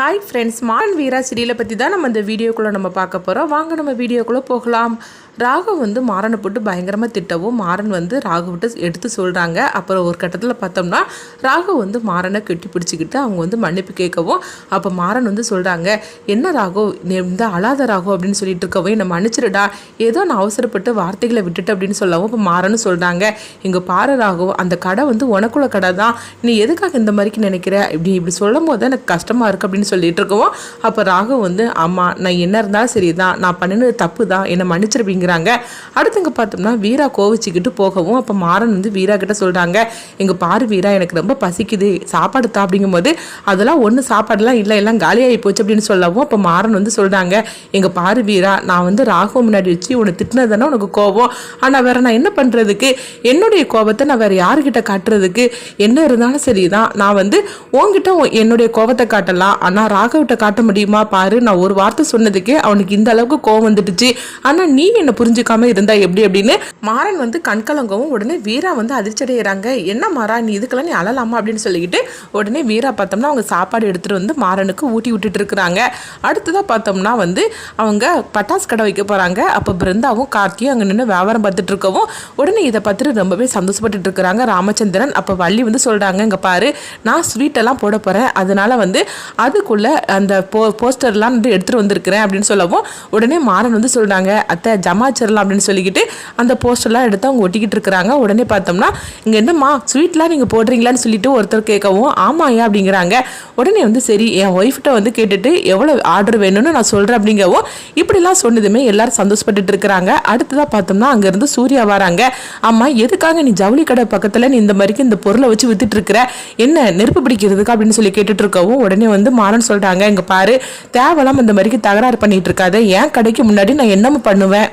Hi friends மான் வீரா சீரியலை பற்றி தான் நம்ம இந்த வீடியோக்குள்ளே நம்ம பார்க்க போகிறோம் வாங்க நம்ம வீடியோக்குள்ளே போகலாம். ராகு வந்து மாறனை போட்டு பயங்கரமாக திட்டவும் மாறன் வந்து ராகுவிட்டு எடுத்து சொல்கிறாங்க அப்புறம் ஒரு கட்டத்தில் பார்த்தோம்னா ராகு வந்து மாறனை கெட்டி பிடிச்சிக்கிட்டு அவங்க வந்து மன்னிப்பு கேட்கவும் அப்போ மாறன் வந்து சொல்கிறாங்க என்ன ராகு நீ இந்த அழாத ராகு அப்படின்னு சொல்லிட்டு இருக்கவும் என்னை மன்னிச்சிருடா. ஏதோ நான் அவசரப்பட்டு வார்த்தைகளை விட்டுட்டு அப்படின்னு சொல்லவும் இப்போ மாறன்னு சொல்கிறாங்க இங்கே பாரு ராகு அந்த கடை வந்து உனக்குள்ள கடை தான். நீ எதுக்காக இந்த மாதிரிக்கு நினைக்கிற? இப்படி இப்படி சொல்லும் போது எனக்கு கஷ்டமாக இருக்குது அப்படின்னு சொல்லிட்டு இருக்கவும் அப்போ ராகு வந்து ஆமாம் நான் என்ன இருந்தாலும் சரி தான் நான் பண்ணினது தப்பு தான் என்னை மன்னிச்சிருப்பீங்கிறாங்க அடுத்தவங்க பார்த்தோம்னா வீரா கோவிச்சுக்கிட்டு போகவும் அப்போ மாறன் வந்து வீரா கிட்ட சொல்கிறாங்க எங்கள் பாரு வீரா எனக்கு ரொம்ப பசிக்குது. சாப்பாடு தா. அப்படிங்கும்போது அதெல்லாம் ஒன்றும் சாப்பாடுலாம் இல்லை. எல்லாம் காலியாகி போச்சு. அப்படின்னு சொல்லவும் அப்போ மாறன் வந்து சொல்கிறாங்க எங்கள் பாரு வீரா நான் வந்து ராகு முன்னாடி வச்சு உன்னை திட்டினது தானே உனக்கு கோபம். ஆனால் வேற நான் என்ன பண்ணுறதுக்கு என்னுடைய கோபத்தை நான் வேற யாருக்கிட்ட காட்டுறதுக்கு? என்ன இருந்தாலும் சரிதான். நான் வந்து உன்கிட்ட என்னுடைய கோபத்தை காட்டலாம். ஆனால் நான் ராகவிட்ட காட்ட முடியுமா பாரு? நான் ஒரு வார்த்தை சொன்னதுக்கே அவனுக்கு இந்த அளவுக்கு கோவம் வந்துடுச்சு. ஆனால் நீ என்னை புரிஞ்சுக்காம இருந்தா எப்படி அப்படின்னு மாறன் வந்து கண்கலங்கவும் உடனே வீரா வந்து அதிர்ச்சி அடைகிறாங்க என்ன மாறா நீ இதுக்கெல்லாம் நீ அழலாமா? அப்படின்னு சொல்லிக்கிட்டு உடனே வீரா பார்த்தோம்னா அவங்க சாப்பாடு எடுத்துட்டு வந்து மாறனுக்கு ஊட்டி விட்டுட்டு இருக்கிறாங்க. அடுத்ததாக பார்த்தோம்னா வந்து அவங்க பட்டாசு கடை வைக்க போகிறாங்க அப்போ பிருந்தாவும் கார்த்தியும் அங்கே நின்று வியாபாரம் பார்த்துட்டு இருக்கவும் உடனே இதை பார்த்துட்டு ரொம்பவே சந்தோஷப்பட்டு இருக்கிறாங்க. ராமச்சந்திரன் அப்போ வள்ளி வந்து சொல்கிறாங்க இங்கே பாரு நான் ஸ்வீட் எல்லாம் போட போகிறேன் அதனால வந்து அது அதுக்குள்ளே அந்த போ போஸ்டர்லாம் வந்து எடுத்துகிட்டு வந்திருக்கிறேன் அப்படின்னு சொல்லவும் உடனே மாறன் வந்து சொல்கிறாங்க அத்தை ஜமாச்சிடலாம் அப்படின்னு சொல்லிக்கிட்டு அந்த போஸ்டர்லாம் எடுத்து அவங்க ஒட்டிக்கிட்டு இருக்கிறாங்க. உடனே பார்த்தோம்னா இங்கே என்னம்மா ஸ்வீட்லாம் நீங்கள் போடுறீங்களான்னு சொல்லிட்டு ஒருத்தர் கேட்கவும் ஆமாயா அப்படிங்கிறாங்க. உடனே வந்து சரி என் ஒய்ஃப்கிட்ட வந்து கேட்டுட்டு எவ்வளோ ஆர்டர் வேணும்னு நான் சொல்கிறேன் அப்படிங்கவும் இப்படிலாம் சொன்னதுமே எல்லாரும் சந்தோஷப்பட்டுட்டு இருக்கிறாங்க. அடுத்ததாக பார்த்தோம்னா அங்கேருந்து சூர்யா வராங்க. அம்மா எதுக்காக நீ ஜவுளி கடை பக்கத்தில் நீ இந்த மாதிரிக்கு இந்த பொருளை வச்சு வித்துட்டு இருக்கிற? என்ன நெருப்பு பிடிக்கிறதுக்கு? அப்படின்னு சொல்லி கேட்டுட்டு இருக்கவும் உடனே வந்து மா மாறன்னு சொல்கிறாங்க இங்கே பாரு தேவையில்லாம இந்த மாதிரிக்கு தகராறு பண்ணிட்டு இருக்காது. என் கடைக்கு முன்னாடி நான் என்னமோ பண்ணுவேன்.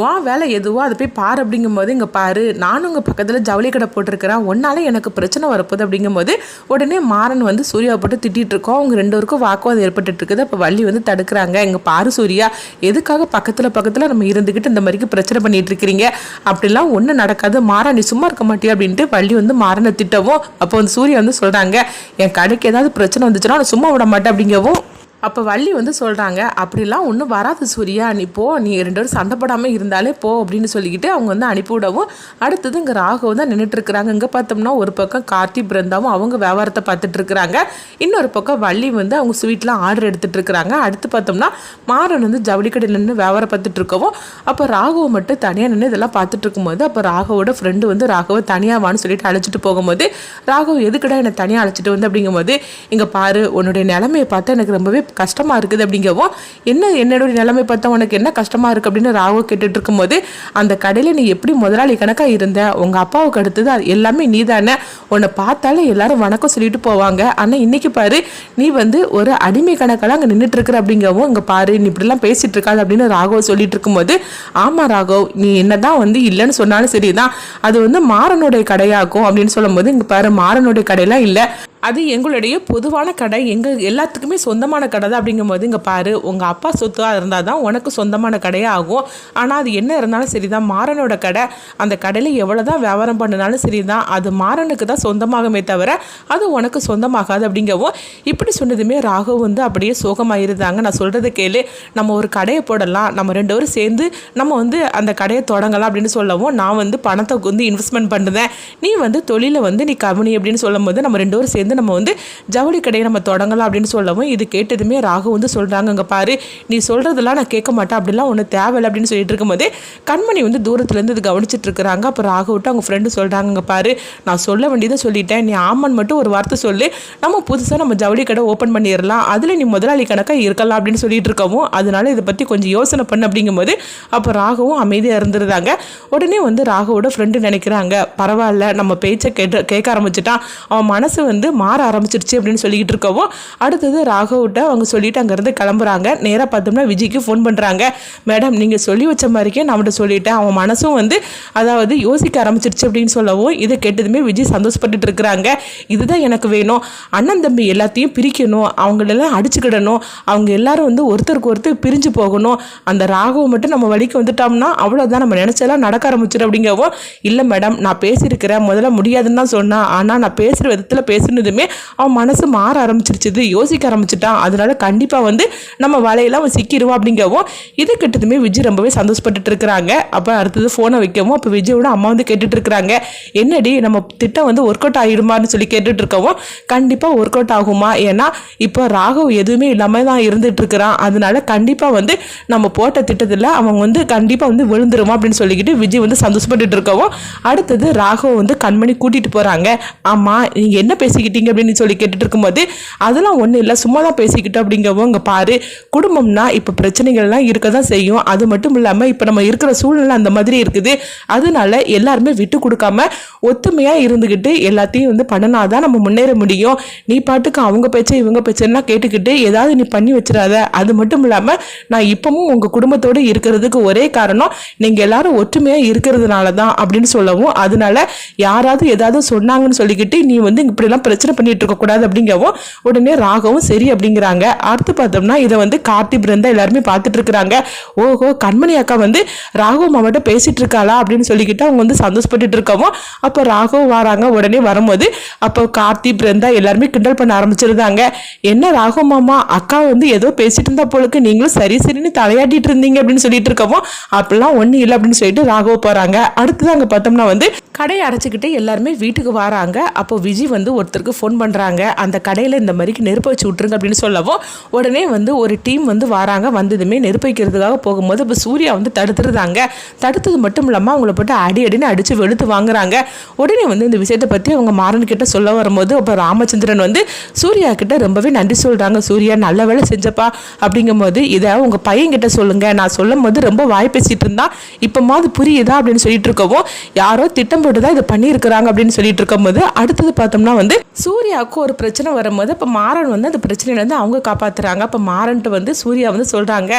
வா வேலை எதுவோ அதை போய் பாரு அப்படிங்கும்போது இங்கே பாரு நானும் உங்கள் பக்கத்தில் ஜவுளி கடை போட்டிருக்கிறேன். ஒன்னால எனக்கு பிரச்சனை வரப்போகுது அப்படிங்கும்போது உடனே மாறன் வந்து சூர்யாவை போட்டு திட்டிகிட்டு இருக்கோம். அவங்க ரெண்டு பேருக்கும் வாக்குவாதம் ஏற்பட்டு இருக்குது. அப்போ வள்ளி வந்து தடுக்கிறாங்க. இங்கே பாரு சூர்யா எதுக்காக பக்கத்தில் பக்கத்தில் நம்ம இருந்துக்கிட்டு இந்த மாதிரிக்கு பிரச்சனை பண்ணிட்டு இருக்கிறீங்க? அப்படிலாம் ஒன்றும் நடக்காது. மாறா நீ சும்மா இருக்க மாட்டியா அப்படின்ட்டு வள்ளி வந்து மாறனை திட்டவும் அப்போ வந்து சூர்யா வந்து சொல்கிறாங்க என் கடைக்கு ஏதாவது பிரச்சனை வந்துச்சுன்னா நான் சும்மா விட மாட்டேன் அப்படிங்கவும் அப்போ வள்ளி வந்து சொல்கிறாங்க அப்படிலாம் ஒன்றும் வராது சூர்யா. நீ போ. நீ ரெண்டு பேரும் சண்டைப்படாமல் இருந்தாலே போ அப்படின்னு சொல்லிக்கிட்டு அவங்க வந்து அனுப்பிவிடவும் அடுத்தது இங்கே ராகவ் தான் நின்றுட்டுருக்குறாங்க இங்கே பார்த்தோம்னா ஒரு பக்கம் கார்த்தி பிருந்தாவும் அவங்க வியாபாரத்தை பார்த்துட்டு இருக்கிறாங்க. இன்னொரு பக்கம் வள்ளி வந்து அவங்க ஸ்வீட்லாம் ஆர்டர் எடுத்துகிட்டு இருக்கிறாங்க. அடுத்து பார்த்தோம்னா மாறன் வந்து ஜவுளி கடையில் நின்று வியாபாரம் பார்த்துட்டு இருக்கவும் அப்போ ராகவ் மட்டும் தனியாக நின்று இதெல்லாம் பார்த்துட்டு இருக்கும்போது அப்போ ராகவோட ஃப்ரெண்டு வந்து ராகவை தனியாக வான்னு சொல்லிட்டு அழைச்சிட்டு போகும்போது ராகவ் எதுக்குடா என்னை தனியாக அழைச்சிட்டு வந்து? அப்படிங்கும்போது இங்கே பாரு உன்னுடைய நிலைமையை பார்த்தா எனக்கு ரொம்பவே கஷ்டமாக இருக்குது அப்படிங்கவும் என்ன என்னுடைய நிலைமை பார்த்தா உனக்கு என்ன கஷ்டமாக இருக்குது அப்படின்னு ராகு கேட்டுட்டு இருக்கும்போது அந்த கடையில் நீ எப்படி முதலாளி கணக்காக இருந்த உங்கள் அப்பாவுக்கு அடுத்தது அது எல்லாமே நீ தானே உன்னை பார்த்தாலே எல்லாரும் வணக்கம் சொல்லிட்டு போவாங்க. ஆனால் இன்னைக்கு பாரு நீ வந்து ஒரு அடிமை கணக்கெல்லாம் அங்கே நின்றுட்டு இருக்கிற அப்படிங்கவும் இங்கே பாரு நீ இப்படிலாம் பேசிட்டு இருக்காது அப்படின்னு ராகவ் சொல்லிட்டு இருக்கும்போது ஆமாம் ராகவ் நீ என்ன தான் வந்து இல்லைன்னு சொன்னாலும் சரிதான் அது வந்து மாறனுடைய கடையாகும் அப்படின்னு சொல்லும்போது இங்கே பாரு மாறனுடைய கடையெல்லாம் இல்லை. அது எங்களுடைய பொதுவான கடை. எங்கள் எல்லாத்துக்குமே சொந்தமான கடை தான் அப்படிங்கும்போது இங்கே பாரு உங்கள் அப்பா சொத்தாக இருந்தால் தான் உனக்கு சொந்தமான கடையே ஆகும். ஆனால் அது என்ன இருந்தாலும் சரி தான் மாறனோட கடை அந்த கடையில் எவ்வளோ தான் வியாபாரம் பண்ணினாலும் சரி தான் அது மாறனுக்கு தான் சொந்தமாகுமே தவிர அது உனக்கு சொந்தமாகாது அப்படிங்கவும் இப்படி சொன்னதுமே ராகு வந்து அப்படியே சோகமாயிருந்தாங்க. நான் சொல்கிறத கேளு. நம்ம ஒரு கடையை போடலாம். நம்ம ரெண்டு பேரும் சேர்ந்து நம்ம வந்து அந்த கடையை தொடங்கலாம் அப்படின்னு சொல்லவும் நான் வந்து பணத்தை வந்து இன்வெஸ்ட்மெண்ட் பண்ணுறேன் நீ வந்து தொழிலை வந்து நீ கவனி அப்படின்னு சொல்லும்போது நம்ம ரெண்டு பேரும் சேர்ந்து நம்ம வந்து ஜவுளி கடையை நம்ம தொடங்கலாம் அப்படின்னு சொல்லவும் இது கேட்டதுமே ராகு வந்து சொல்கிறாங்க அங்கே பாரு. நீ சொல்கிறதெல்லாம் நான் கேட்க மாட்டேன் அப்படிலாம் ஒன்று தேவையில்லை அப்படின்னு சொல்லிட்டு இருக்கும்போது கண்மணி வந்து தூரத்துலேருந்து இது கவனிச்சிட்டு இருக்கிறாங்க. அப்போ ராகு விட்டு அவங்க ஃப்ரெண்டு சொல்கிறாங்க அங்கே பாரு. நான் சொல்ல வேண்டியதை சொல்லிட்டேன். நீ ஆமன் மட்டும் ஒரு வார்த்தை சொல்லு. நம்ம புதுசாக நம்ம ஜவுளி கடை ஓப்பன் பண்ணிடலாம். அதில் நீ முதலாளி கணக்காக இருக்கலாம் அப்படின்னு சொல்லிட்டு இருக்கவும் அதனால இதை பற்றி கொஞ்சம் யோசனை பண்ணு அப்படிங்கும்போது அப்போ ராகவும் அமைதியாக இருந்துருந்தாங்க. உடனே வந்து ராகுவோட ஃப்ரெண்டு நினைக்கிறாங்க பரவாயில்ல நம்ம பேச்சை கேட்டு கேட்க ஆரம்பிச்சிட்டான். அவன் மனசு வந்து மாற ஆரம்பிச்சிருச்சு அப்படின்னு சொல்லிக்கிட்டு இருக்கவும் அடுத்தது ராகவ்கிட்ட அவங்க சொல்லிட்டு அங்கேருந்து கிளம்புறாங்க. நேராக பார்த்தோம்னா விஜய்க்கு ஃபோன் பண்ணுறாங்க மேடம் நீங்கள் சொல்லி வச்ச மாதிரிக்கே நான் அவன்கிட்ட சொல்லிட்டேன். அவன் மனசும் வந்து அதாவது யோசிக்க ஆரம்பிச்சிருச்சு அப்படின்னு சொல்லவும் இதை கேட்டதுமே விஜய் சந்தோஷப்பட்டுட்டு இருக்கிறாங்க. இதுதான் எனக்கு வேணும். அண்ணன் தம்பி எல்லாத்தையும் பிரிக்கணும். அவங்களெல்லாம் அடிச்சுக்கிடணும். அவங்க எல்லாரும் வந்து ஒருத்தருக்கு ஒருத்தர் பிரிஞ்சு போகணும். அந்த ராகவை மட்டும் நம்ம வழிக்கு வந்துட்டோம்னா அவ்வளோதான் நம்ம நினச்செல்லாம் நடக்க ஆரம்பிச்சிடும் அப்படிங்கவும் இல்லை மேடம் நான் பேசியிருக்கிறேன். முதல்ல முடியாதுன்னு தான் சொன்னேன். ஆனால் நான் பேசுகிற விதத்தில் பேசுனது சொன்னதுமே அவன் மனசு மாற ஆரம்பிச்சிருச்சு யோசிக்க ஆரம்பிச்சிட்டான். அதனால கண்டிப்பாக வந்து நம்ம வலையில அவன் சிக்கிடுவான் அப்படிங்கவும் இது கிட்டதுமே விஜய் ரொம்பவே சந்தோஷப்பட்டுட்டு இருக்கிறாங்க அப்போ அடுத்தது ஃபோனை வைக்கவும் அப்போ விஜயோட அம்மா வந்து கேட்டுட்டு இருக்கிறாங்க என்னடி நம்ம திட்டம் வந்து ஒர்க் அவுட் ஆகிடுமான்னு சொல்லி கேட்டுட்டு இருக்கவும் கண்டிப்பாக ஒர்க் அவுட் ஆகுமா? ஏன்னா இப்போ ராகவ் எதுவுமே இல்லாமல் தான் இருந்துட்டு இருக்கிறான் அதனால கண்டிப்பாக வந்து நம்ம போட்ட திட்டத்தில் அவன் வந்து கண்டிப்பாக வந்து விழுந்துருமா அப்படின்னு சொல்லிக்கிட்டு விஜய் வந்து சந்தோஷப்பட்டுட்டு இருக்கவும் அடுத்தது ராகவ் வந்து கண்மணி கூட்டிட்டு போகிறாங்க ஆமாம் நீங்கள் என்ன பேசிக்கிட்டீங்க? அப்படின்னு சொல்லி கேட்டுட்டு இருக்கும்போது அதெல்லாம் ஒன்றும் இல்லை சும்மா தான் பேசிக்கிட்டோம் அப்படிங்கவும் அங்கே பாரு. குடும்பம்னா இப்போ பிரச்சனைகள்லாம் இருக்க தான் செய்யும். அது மட்டும் இல்லாமல் இப்போ நம்ம இருக்கிற சூழ்நிலை அந்த மாதிரி இருக்குது. அதனால எல்லாருமே விட்டு கொடுக்காம ஒத்துமையாக இருந்துக்கிட்டு எல்லாத்தையும் வந்து பண்ணினாதான் நம்ம முன்னேற முடியும். நீ பாட்டுக்கு அவங்க பேச்சை இவங்க பேச்செல்லாம் கேட்டுக்கிட்டு ஏதாவது நீ பண்ணி வச்சிடாத. அது மட்டும் இல்லாமல் நான் இப்பவும் உங்கள் குடும்பத்தோடு இருக்கிறதுக்கு ஒரே காரணம் நீங்கள் எல்லாரும் ஒற்றுமையாக இருக்கிறதுனால தான் அப்படின்னு சொல்லவும். அதனால யாராவது ஏதாவது சொன்னாங்கன்னு சொல்லிக்கிட்டு நீ வந்து இப்படிலாம் பிரச்சனை பண்ணிட்டு இருக்கக்கூடாது அப்படிங்கவும் உடனே ராகவும் சரி அப்படிங்கிறாங்க. அடுத்து பார்த்தோம்னா இதை வந்து கார்த்தி பிருந்தா எல்லாருமே பார்த்துட்டு இருக்கிறாங்க. ஓஹோ கண்மணி அக்கா வந்து ராகவ் மாமாட்ட பேசிட்டு இருக்காளா அப்படின்னு சொல்லிக்கிட்டு அவங்க வந்து சந்தோஷப்பட்டுட்டு இருக்கவும் அப்போ ராகவ் வராங்க. உடனே வரும்போது அப்போ கார்த்தி பிருந்தா எல்லாருமே கிண்டல் பண்ண ஆரம்பிச்சிருந்தாங்க. என்ன ராகவ் மாமா அக்கா வந்து ஏதோ பேசிட்டு இருந்தா போலுக்கு நீங்களும் சரி சரின்னு தலையாட்டிட்டு இருந்தீங்க அப்படின்னு சொல்லிட்டு இருக்கவும் அப்படிலாம் ஒன்றும் இல்லை அப்படின்னு சொல்லிட்டு ராகவ் போகிறாங்க அடுத்தது அங்கே பார்த்தோம்னா வந்து கடையை அடைச்சிக்கிட்டு எல்லாருமே வீட்டுக்கு வராங்க. அப்போ விஜய் வந்து ஒருத்தருக்கு ஃபோன் பண்ணுறாங்க அந்த கடையில் இந்த மாதிரி நெருப்பு வச்சு விட்ருங்க அப்படின்னு சொல்லவும் உடனே வந்து ஒரு டீம் வந்து வராங்க. வந்ததுமே நெருப்பு வைக்கிறதுக்காக போகும்போது இப்போ சூர்யா வந்து தடுத்துருந்தாங்க. தடுத்தது மட்டும் இல்லாமல் அவங்கள போட்டு அடி அடின்னு அடித்து வெளுத்து வாங்குறாங்க. உடனே வந்து இந்த விஷயத்தை பற்றி அவங்க மாறன் கிட்ட சொல்ல வரும்போது அப்போ ராமச்சந்திரன் வந்து சூர்யா கிட்ட ரொம்பவே நன்றி சொல்கிறாங்க சூர்யா நல்ல வேலை செஞ்சப்பா அப்படிங்கும்போது இதை உங்கள் பையன்கிட்ட சொல்லுங்கள் நான் சொல்லும் போது ரொம்ப வாய் பேசிகிட்டு இருந்தா இப்போமாவது புரியுதா அப்படின்னு சொல்லிட்டு இருக்கவும் யாரோ திட்டம் போட்டு தான் இதை பண்ணியிருக்கிறாங்க அப்படின்னு சொல்லிட்டு இருக்கும்போது அடுத்தது பார்த்தோம்னா வந்து சூர்யாவுக்கு ஒரு பிரச்சனை வரும்போது இப்போ மாறன் வந்து அந்த பிரச்சனையிலேருந்து அவங்க காப்பாற்றுறாங்க அப்போ மாறன்ட்டு வந்து சூர்யா வந்து சொல்கிறாங்க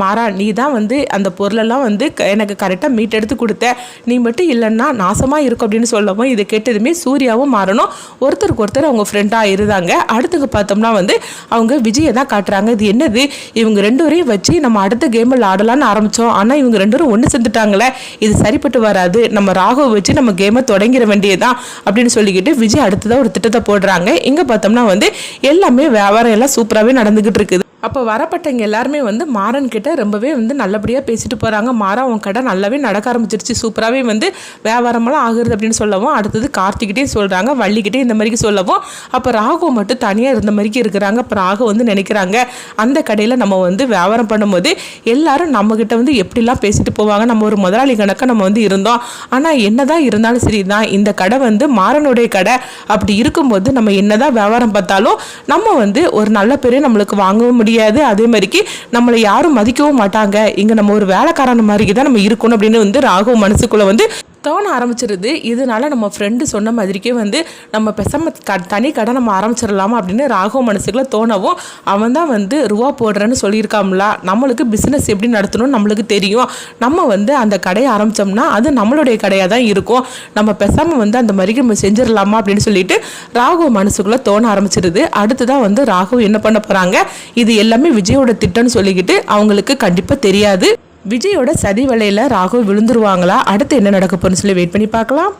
மாறா நீ தான் வந்து அந்த பொருளெல்லாம் வந்து க- எனக்கு கரெக்டாக மீட் எடுத்து கொடுத்த. நீ மட்டும் இல்லைன்னா நாசமாக இருக்கும் அப்படின்னு சொல்லவும் இதை கேட்டதுமே சூர்யாவும் மாறணும் ஒருத்தருக்கு ஒருத்தர் அவங்க ஃப்ரெண்டாக இருந்தாங்க. அடுத்துக்கு பார்த்தோம்னா வந்து அவங்க விஜயை தான் காட்டுறாங்க. இது என்னது? இவங்க ரெண்டு பேரையும் வச்சு நம்ம அடுத்த கேமில் ஆடலான்னு ஆரம்பித்தோம் ஆனால் இவங்க ரெண்டு பேரும் ஒன்று சேர்ந்துட்டாங்களே இது சரிப்பட்டு வராது. நம்ம ராகவ் வச்சு நம்ம கேமை தொடங்கிட வேண்டியதான் அப்படின்னு சொல்லிக்கிட்டு விஜய் அடுத்ததாக ஒரு திட்டத்தை போடுறாங்க. இங்கே பார்த்தோம்னா வந்து எல்லாமே வியாபாரம் எல்லாம் சூப்பராகவே நடந்துக்கிட்டு இருக்குது. அப்போ வரப்பட்டவங்க எல்லாருமே வந்து மாறன் கிட்ட ரொம்பவே வந்து நல்லபடியாக பேசிட்டு போகிறாங்க மாறா அவன் கடை நல்லாவே நடக்க ஆரம்பிச்சிருச்சு. சூப்பராகவே வந்து வியாபாரமெல்லாம் ஆகுறது அப்படின்னு சொல்லவும் அடுத்தது கார்த்திகிட்டே சொல்கிறாங்க வள்ளிக்கிட்டே இந்த மாதிரிக்கு சொல்லவும். அப்போ ராகு மட்டும் தனியாக இருந்த மாதிரிக்கு இருக்கிறாங்க. அப்போ ராகு வந்து நினைக்கிறாங்க அந்த கடையில் நம்ம வந்து வியாபாரம் பண்ணும்போது எல்லாரும் நம்மக்கிட்ட வந்து எப்படிலாம் பேசிட்டு போவாங்க? நம்ம ஒரு முதலாளி கணக்காக நம்ம வந்து இருந்தோம். ஆனால் என்னதான் இருந்தாலும் சரி தான் இந்த கடை வந்து மாறனுடைய கடை அப்படி இருக்கும்போது நம்ம என்னதான் வியாபாரம் பார்த்தாலும் நம்ம வந்து ஒரு நல்ல பேரே நம்மளுக்கு வாங்கவும் முடியும். முடியாது. அதே மாதிரிக்கு நம்மளை யாரும் மதிக்கவும் மாட்டாங்க. இங்கே நம்ம ஒரு வேலைக்காரன் மாதிரி தான் நம்ம இருக்கணும் அப்படின்னு வந்து ராகு மனசுக்குள்ளே வந்து தோண ஆரம்பிச்சிருது. இதனால நம்ம ஃப்ரெண்டு சொன்ன மாதிரிக்கே வந்து நம்ம பெசாம க தனி கடை நம்ம ஆரம்பிச்சிடலாமா அப்படின்னு ராகவ மனசுக்குள்ள தோணவும் அவன் தான் வந்து ரூபா போடுறேன்னு சொல்லியிருக்காம்ல நம்மளுக்கு பிஸ்னஸ் எப்படி நடத்தணும்னு நம்மளுக்கு தெரியும். நம்ம வந்து அந்த கடையை ஆரம்பித்தோம்னா அது நம்மளுடைய கடையாக தான் இருக்கும். நம்ம பெசாம வந்து அந்த மாதிரி நம்ம செஞ்சிடலாமா அப்படின்னு சொல்லிட்டு ராகவ மனசுக்குள்ளே தோண ஆரம்பிச்சிருது. அடுத்ததான் வந்து ராகவ் என்ன பண்ண போகிறாங்க இது எல்லாமே விஜயோட திட்டம்னு சொல்லிக்கிட்டு அவங்களுக்கு கண்டிப்பாக தெரியாது. விஜயோட சதி வலையில் ராகவ் விழுந்துருவாங்களா? அடுத்து என்ன நடக்க போகுதுன்னு சொல்லி வெயிட் பண்ணி பார்க்கலாம்.